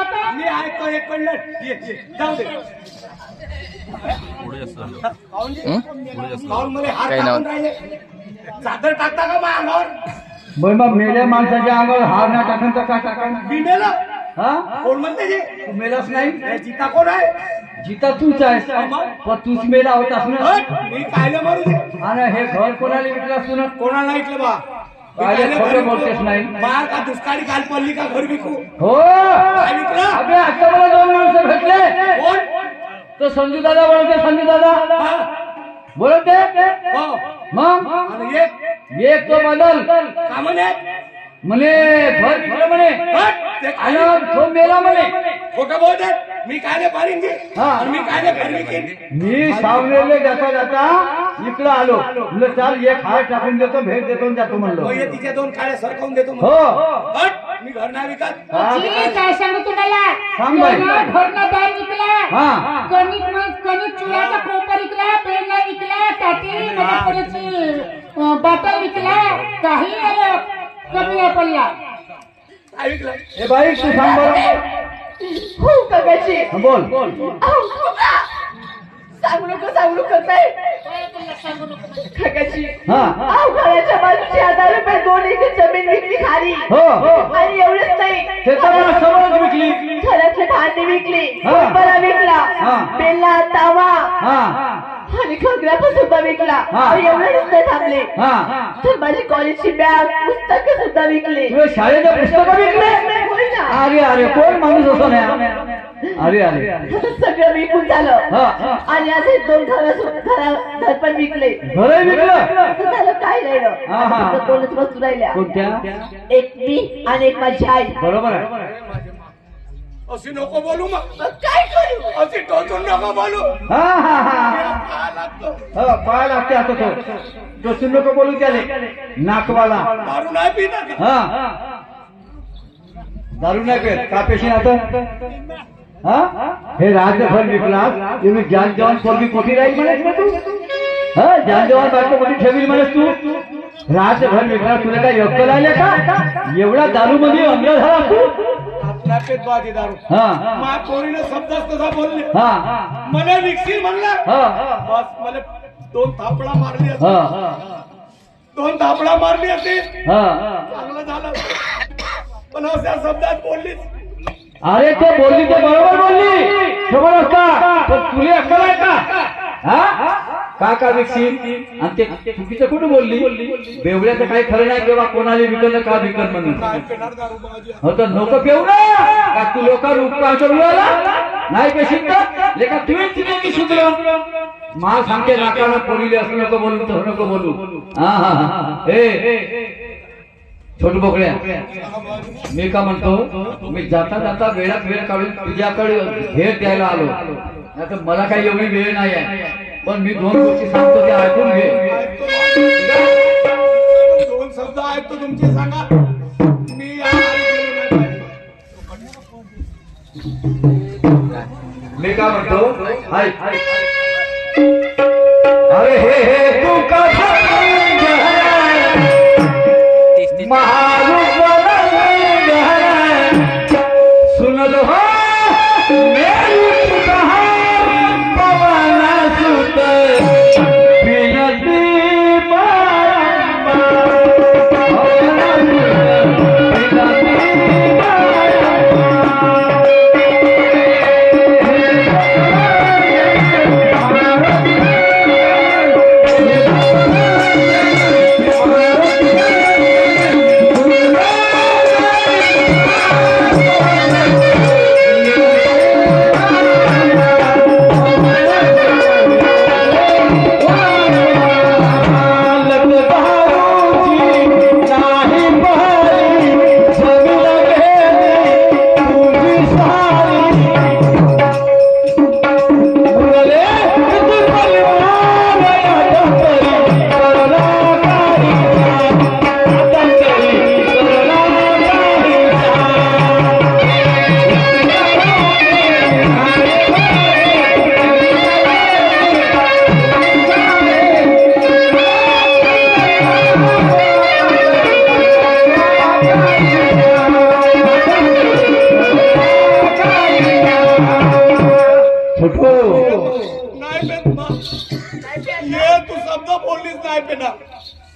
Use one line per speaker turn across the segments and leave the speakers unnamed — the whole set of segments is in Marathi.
आता?
मी ऐकतो एक पडलं. ये, ये, जाऊ दे.
पुढे असं.
काहून जी?
पुढे असं.
काहून मला हात
काही
टाकून राहिले. चादर टाकता का माझ्या अंगावर?
बर मग मेल्या माणसाच्या अंगावर हार ना टाकून तर का टाका
मी मेला?
हा?
कोण म्हणते जी
तू मेलाच नाही?
हे जिता कोण आहे?
जिता तूच आहेस. पण तूच मेला होतास ना?
हट, मी कायले मारू दे
आणि हे घर कोणाला विकलास तू ना
कोणाला ऐकलं बा?
खोटं
घर
बोलतेस
विकू?
नाही.
बाहेर का दुष्काळी काल पडली का घर विकू?
हो. अबे आता मला दोन माणसं भेटले.
कोण?
तो संजू दादा बोलते संजू दादा.
हा?
बोलते
हो.
मग?
एक
तो बदल.
का म्हणे?
म्हणे विकलं म्हणे. आणि तो मेला म्हणे.
खोटं बोलतात मी कायले पारीन
हा.
आणि मी कायले विकीन
मी सावनेरले जाता जाता इकडं आलो. म्हणलं चाल एक हार टाकून देतो भेट देतो आणि जातो म्हणलो.
मग हे तिचे दोन काळे सरकवून देतो
हो.
हट, मी घर नाही विकत.
हा,
जी, काय सांगू तुम्हाला?
सांग बाई.
दार विकला
हा.
कणिक कणिक चुराचा कोपर विकला पेरला विकला बॉटल काही आलं कमी नाही पडला.
काय विकलं?
ए बाई तू सांग बरं.
हो काकाजी
बोल.
अहो, सांगू नको सांगू करताय काकाजी
हा.
अहो घराच्या बाजूची हजार रुपये दोन एकर जमीन विकली खाली.
हो. हो.
आणि एवढंच नाही.
ते तर मला समोरच विकली.
घरातले भांडी विकली.
हा. हा.
बेला तावा.
हा.
आणि खगरापा सुद्धा विकला.
हा.
एवढंच नाही थांबले.
हा.
तर माझी कॉलेजची बॅग पुस्तकं सुद्धा विकली.
तुझ्या शाळेचे पुस्तकं विकले? अरे अरे कोण माणूस असो नाही अरे अरे
सगळं विकून झालं. आणि असे दोन घर घरा घर पण विकले.
विकलं?
झालं काय. फक्त दोनच वस्तू राहिल्या.
कोणत्या?
एक मी आणि एक माझी आई.
बरोबर आहे.
अशी नको बोलू मग
काय करू?
अशी टोचून नको बोलू.
हा हा हा.
काय लागतो.
हो पाय लागते आता तो. टोचून नको बोलू त्याले. नाकवाला.
दारू नाही पिणार.
हा. दारू नाही पेत. का आता? हा? हे राज्यभर विकलास तुम्ही जान जवान पोरगी कोठी राहील म्हणायच ना तू? हा? जान जवान बायको कोठी ठेवील म्हणस तू? राज्यभर विकला तुला काय योग्य राहिले का? एवढा दारू मध्ये अंग झाला तू?
दारू.
हा.
पोरीनं शब्दच तसा बोलले
हा.
मला विकशील म्हणलं?
हा.
बस मला दोन थापडा मारली.
हा.
दोन थापडा मारली असती.
हा.
चांगलं झालं. पण अशा शब्दात बोललीच.
अरे ते बोलली ते बरोबर बोलली. समोर असता. पण तुले अक्कल आहे का? हा? का का विकसी आणि ते चुकीचं कुठं बोलली? बेवड्याचं काही खरं नाही किंवा कोणाला विकलं का विकत म्हणून?
नाही पेणार दारू
हो तर नको पेऊ ना. का तू लोक रुपयाला नाही का शिकत? लेखा तुम्ही तिने की सुधलं मला सांगते नाकाला पोलिले असं नको बोलू तर नको बोलू. हा हा हा. हे छोटू बोकड्या मी का म्हणतो मी जाता जाता वेळात वेळ काढून तुझ्याकडे भेट द्यायला आलो. नाही तर मला काही एवढी वेळ नाही आहे. पण मी दोन गोष्टी सांगतो त्या ऐकून घे.
दोन शब्द ऐकतो तुमचे सांगा. मी या आळीकडे नाही पाहिजे.
मी का म्हणतो हाय.
महा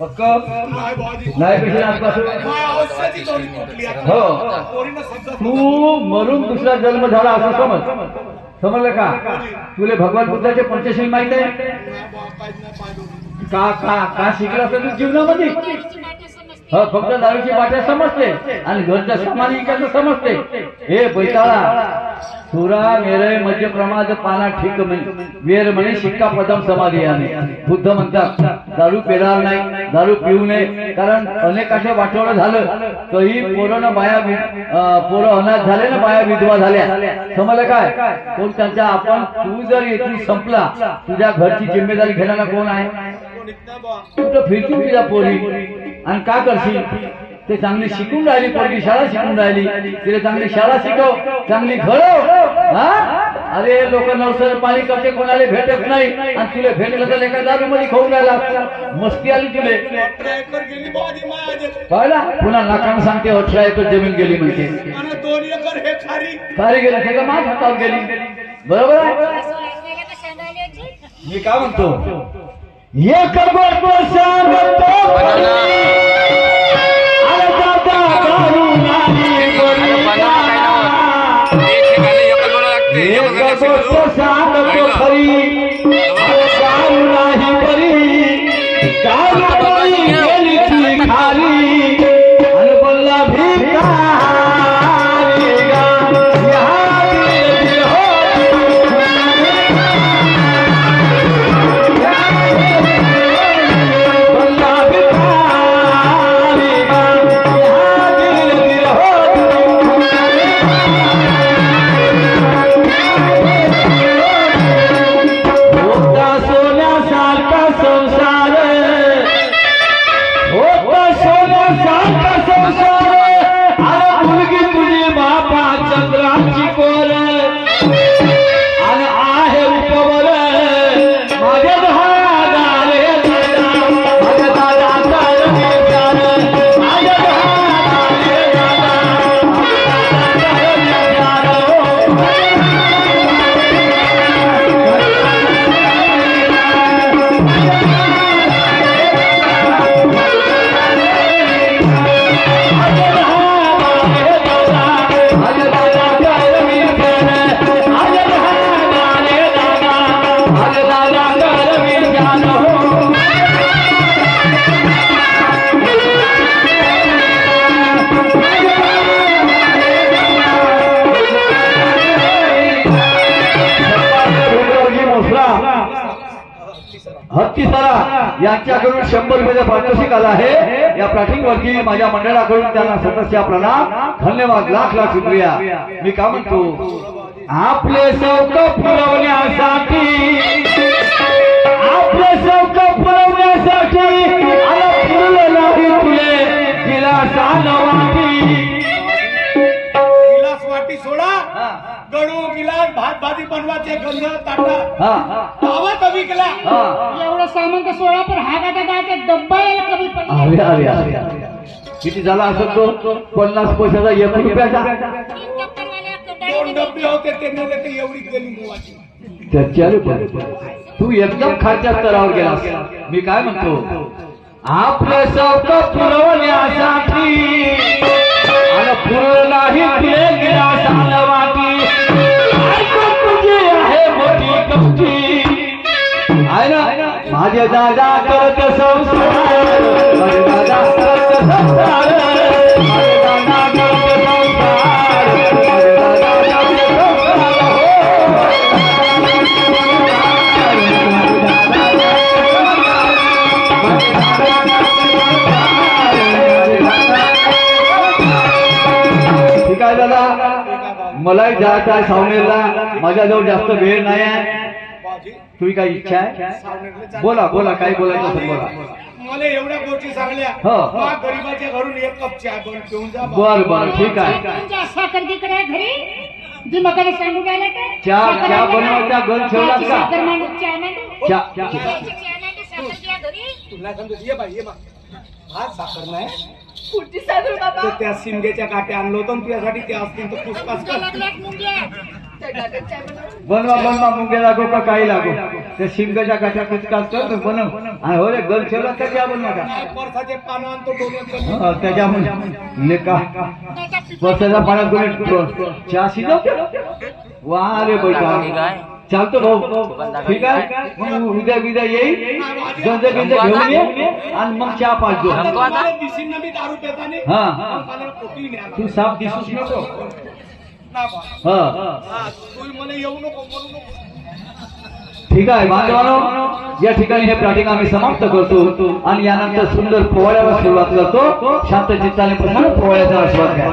पक्क?
नाही
आजपासून? हो. तू मरून दुसरा जन्म झाला असं समज. समजलं का? तुले भगवान बुद्धाचे पंचशील माहीत आहे? का का का शिकला असं जीवनामध्ये? फक्त दारूची बाट्या समजते आणि घरच्या सामान इकायचं समजते. हे बैताळा सुरा मेरय मध्य प्रमाद पाना ठीक वेर म्हणे शिक्का प्रथम समाधी आणि बुद्ध म्हणतात दारू पेणार नाही दारू पिऊ नये. कारण अनेकाच्या वाटवलं झालं. तरी पोरं बाया पोरं अनाथ झाले ना बाया विधवा झाल्या. समजलं काय? कोण त्यांच्या आपण तू जर येथून संपला तुझ्या घरची जिम्मेदारी घेणारा कोण आहे?
कोणीच
तुझ्या पोरी? आणि का करशील? ते चांगली शिकून राहिली पोरगी शाळा शिकून राहिली. तिला चांगली शाळा शिकव चांगली घर हा? अरे लोक नवसर पाणी करते कोणाला भेटत नाही. आणि तुला भेटलं तर एका दारू मध्ये खाऊन राहिला. मस्ती आली तुले. पाहिला? पुन्हा नाकानं सांगते अठरा एकर जमीन गेली म्हणजे
हे खारी
गेलं त्याला माझ हातावर गेली. बरोबर मी काय म्हणतो? एक गोष्ट हत्तीसरा यांच्याकडून शंभर रुपयाचा पारितोषिक आला आहे. या वरती माझ्या मंडळाकडून त्यांना सदस्य आपल्याला धन्यवाद. लाख लाख शुक्रिया. मी का म्हणतो? आपले सौक पुरवण्यासाठी आपले सौक पुरवण्यासाठी आला पुरलं नाही तुले दिला वाटी
गडू गिलास भात भाजी बनवायचे गंध ताटा
हा.
गावात विकला
हा.
एवढं सामान तर सोळा पण हा का दादा डब्बा यायला कमी पडला.
अरे अरे अरे. किती झाला असं तो? पन्नास पैशाचा एक रुपयाचा?
दोन डबे होते त्यांना ते एवढी गेली मुवाची.
तू एकदम खालच्या स्तरावर गेलास. मी काय म्हणतो? आपले शब्द पुरवण्यासाठी माझे दादा करत संसार. माझे दादा करत संसार. मलाही जायचं आहे सावनेरला माझ्याजवळ जास्त वेळ नाही आहे तुम्ही काय इच्छा आहे
चाल.
बोला बोला काय बोलायचं असेल बोला।
मला एवढ्या गोष्टी सांगल्या।
हो.
मा गरीबाच्या घरून एक कप चहा बनवून पिऊन जा बा.
बर बर ठीक आहे।
साखर तिकडे घरी। जी सांगू का
चहा- चहा
का?
बनवायचा का?
चहा
तुला ये ये बा साखर नाही।
बाबा?
तर त्या शिमग्याच्या काट्या आणलो होतो तुझ्यासाठी ते असतील तर कर.
मुंग्या.
बनवा. बनवा मुंगे लागो का काही लागो? त्या शिंगाच्या गाठ्या कुचकाच कर बनव. आणि हो रे गल ठेवला तर त्या बनवा का?
परसाचे पानं आणतो डोक्यात
हा, त्याच्यामुळे लेका बसायला पाण्यात कोणी चहा वा रे बैठा चालतो भाऊ. ठीक आहे? उद्या उद्या येईल गंज गिंज घेऊन ये. आणि मग चहा
दारू पेतानी.
हा. तू साफ दिसूच नको.
ना बा.
हा.
हा, तू मला येऊ नको बोलू नको.
ठीक आहे बांधवानो. या ठिकाणी हे प्राटिंग आम्ही समाप्त करतो आणि यानंतर सुंदर पोवाड्यावर सुरुवात करतो. शांत चित्ताने प्रमाणे पोवाड्याचा आस्वाद घ्या.